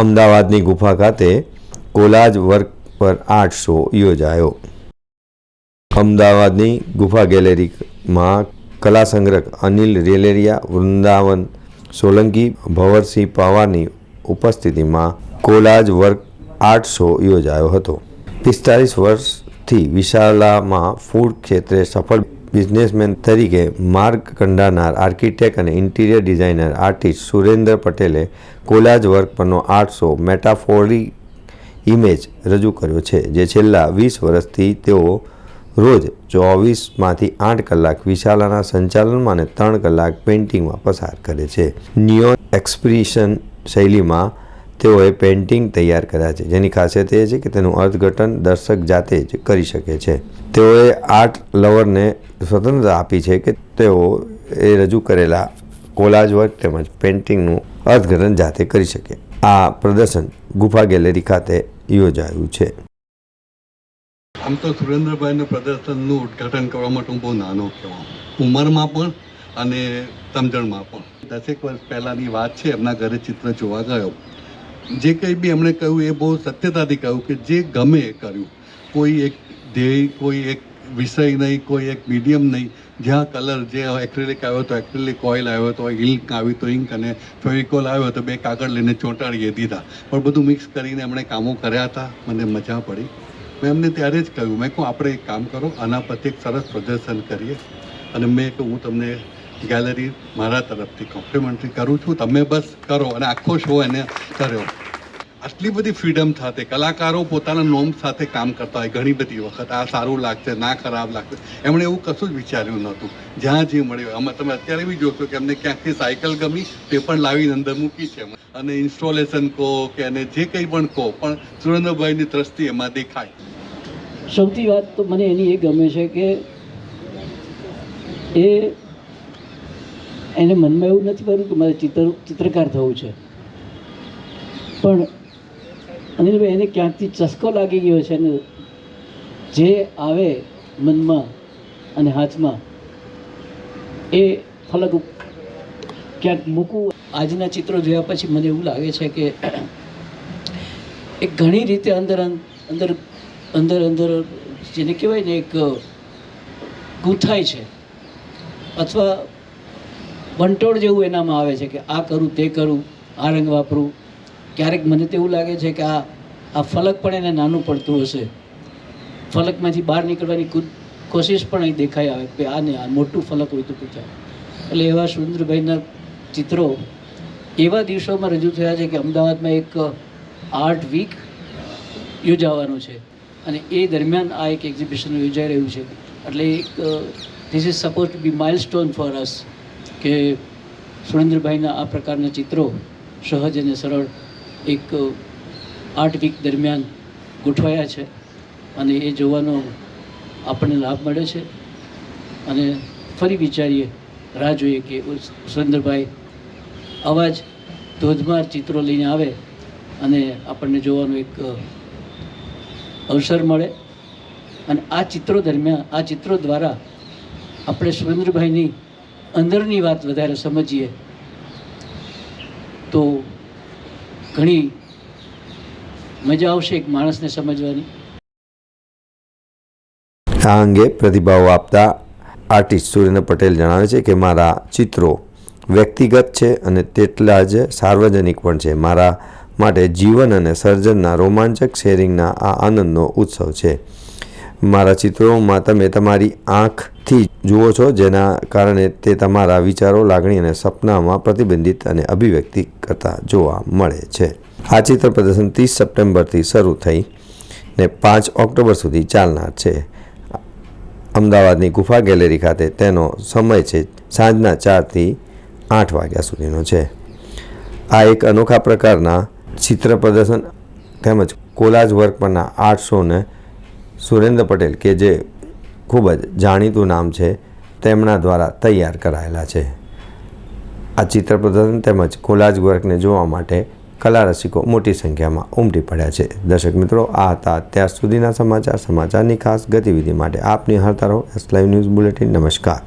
અમદાવાદની ગુફા ખાતે કોલાજ વર્ક પર આર્ટ શો યોજાયો. અમદાવાદની ગુફા ગેલેરીમાં કલા સંગ્રહ અનિલ રેલેરિયા, વૃંદાવન સોલંકી, ભવરસિંહ પવારની ઉપસ્થિતિમાં કોલાજ વર્ક આર્ટ શો યોજાયો હતો. પિસ્તાલીસ વર્ષથી વિશાલામાં ફૂડ ક્ષેત્રે સફળ બિઝનેસમેન તરીકે માર્ગ કંડારનાર આર્કિટેક્ટ અને ઇન્ટિરિયર ડિઝાઇનર આર્ટિસ્ટ સુરેન્દ્ર પટેલે કોલાજ વર્ક પરનો આર્ટ મેટાફોરી ઇમેજ રજૂ કર્યો છે, જે છેલ્લા વીસ વર્ષથી તેઓ રોજ ચોવીસમાંથી આઠ કલાક વિશાલાના સંચાલનમાં અને ત્રણ કલાક પેઇન્ટિંગમાં પસાર કરે છે. નિયો એક્સપ્રેશન શૈલીમાં તેઓએ પેઇન્ટિંગ તૈયાર કર્યા છે. જેની ખાસિયત એ છે કે તેનું અર્થઘટન દર્શક જાતે જ કરી શકે છે. તેઓએ આર્ટ લવરને સ્વતંત્રતા આપી છે કે તેઓ એ રજૂ કરેલા કોલાજ વર્ક તેમજ પેઇન્ટિંગનું અર્થઘટન જાતે કરી શકે. આ પ્રદર્શન ગુફા ગેલેરી ખાતે યોજાયું છે. આમ તો સુરેન્દ્રભાઈના પ્રદર્શનનું ઉદ્ઘાટન કરવા માટે હું બહુ નાનો કહેવા ઉંમરમાં પણ અને સમજણમાં પણ. દસેક વર્ષ પહેલાંની વાત છે, એમના ઘરે ચિત્ર જોવા ગયો. જે કંઈ બી એમણે કહ્યું એ બહુ સત્યતાથી કહ્યું કે જે ગમે એ કર્યું. કોઈ એક ધ્યેય, કોઈ એક વિષય નહીં, કોઈ એક મીડિયમ નહીં. જ્યાં કલર જે એક્રેલિક આવ્યો તો એક્રેલિક ઓઇલ આવ્યો તો ઇલ્ક આવી તો ઇંક અને ફેવિકોલ આવ્યો તો બે કાગળ લઈને ચોંટાડીએ દીધા. પણ બધું મિક્સ કરીને એમણે કામો કર્યા હતા. મને મજા પડી. મેં એમને ત્યારે જ કહ્યું, મેં કહું આપણે એક કામ કરો, આના પરથી એક સરસ પ્રદર્શન કરીએ. અને મેં કહું હું તમને ગેલેરી મારા તરફથી કોમ્પ્લિમેન્ટરી કરું છું. તમે બસ કરો અને આખો શો એને કર્યો. આટલી બધી ફ્રીડમ સાથે કલાકારો પોતાના નોમ સાથે કામ કરતા હોય ઘણી બધી વખત. આ સારું લાગશે, ના ખરાબ લાગશે. એમણે એવું કશું જ વિચાર્યું નહોતું. જ્યાં જે મળ્યું એમાં તમે અત્યારે બી જોશો કે એમને ક્યાંકથી સાયકલ ગમી તે પણ લાવીને અંદર મૂકી છે. અને ઇન્સ્ટોલેશન કહો કે અને જે કંઈ પણ કહો, પણ સુરેન્દ્રભાઈની દ્રષ્ટિ એમાં દેખાય. સૌથી વાત તો મને એની એ ગમે છે કે એ એને મનમાં એવું નથી કર્યું કે મારે ચિત્ર, ચિત્રકાર થવું છે. પણ અનિલભાઈ, એને ક્યાંકથી ચસ્કો લાગી ગયો છે ને જે આવે મનમાં અને હાથમાં, એ ફલક ક્યાંક મૂકવું. આજના ચિત્રો જોયા પછી મને એવું લાગે છે કે એ ઘણી રીતે અંદર અંદર અંદર અંદર જેને કહેવાય ને એક ગૂંથાય છે. અથવા વંટોળ જેવું એનામાં આવે છે કે આ કરું, તે કરું, આ રંગ વાપરું. ક્યારેક મને તેવું લાગે છે કે આ આ ફલક પણ એને નાનું પડતું હશે. ફલકમાંથી બહાર નીકળવાની કોશિશ પણ અહીં દેખાઈ આવે કે આ ને આ મોટું ફલક હોય તો પૂછાય. એટલે એવા સુરેન્દ્રભાઈના ચિત્રો એવા દિવસોમાં રજૂ થયા છે કે અમદાવાદમાં એક આર્ટ વીક યોજાવાનું છે. અને એ દરમિયાન આ એક એક્ઝિબિશન યોજાઈ રહ્યું છે. એટલે એક this is suppose to be milestone for us કે સુરેન્દ્રભાઈના આ પ્રકારના ચિત્રો સહજ અને સરળ એક આર્ટ વીક દરમિયાન ગોઠવાયા છે અને એ જોવાનો આપણને લાભ મળે છે. અને ફરી વિચારીએ, રાહ જોઈએ કે સુરેન્દ્રભાઈ આવા જ ધોધમાર ચિત્રો લઈને આવે અને આપણને જોવાનો એક અવસર મળે. અને આ ચિત્રો દરમિયાન, આ ચિત્રો દ્વારા આપણે સુરેન્દ્રભાઈની અંદરની વાત વધારે સમજીએ, તો ઘણી મજા આવશે એક માણસને સમજવાની. આ અંગે પ્રતિભાવ આપતા આર્ટિસ્ટ સુરેન્દ્ર પટેલ જણાવે છે કે મારા ચિત્રો વ્યક્તિગત છે અને તેટલા જ સાર્વજનિક પણ છે. મારા માટે જીવન અને સર્જનના રોમાંચક શેરિંગના આ આનંદનો ઉત્સવ છે. મારા ચિત્રોમાં તમે તમારી આંખથી જુઓ છો, જેના કારણે તે તમારા વિચારો, લાગણી અને સપનામાં પ્રતિબંધિત અને અભિવ્યક્તિ કરતા જોવા મળે છે. આ ચિત્ર પ્રદર્શન ત્રીસ સપ્ટેમ્બરથી શરૂ થઈ ને પાંચ ઓક્ટોબર સુધી ચાલનાર છે. અમદાવાદની ગુફા ગેલેરી ખાતે તેનો સમય છે સાંજના ચારથી આઠ વાગ્યા સુધીનો છે. આ એક અનોખા પ્રકારના ચિત્ર પ્રદર્શન તેમજ કોલાજ વર્ક પરના આર્ટ શોને સુરેન્દ્ર પટેલ કે જે ખૂબ જ જાણીતું નામ છે, તેમના દ્વારા તૈયાર કરાયેલા છે. આ ચિત્ર પ્રદર્શન તેમજ કોલાજ વર્કને જોવા માટે કલા રસિકો મોટી સંખ્યામાં ઉમટી પડ્યા છે. દર્શક મિત્રો, આ હતા અત્યાર સુધીના સમાચાર. સમાચારની ખાસ ગતિવિધિ માટે આપની નિહાળતા રહો. એસ લાઈવ ન્યૂઝ બુલેટિન નમસ્કાર.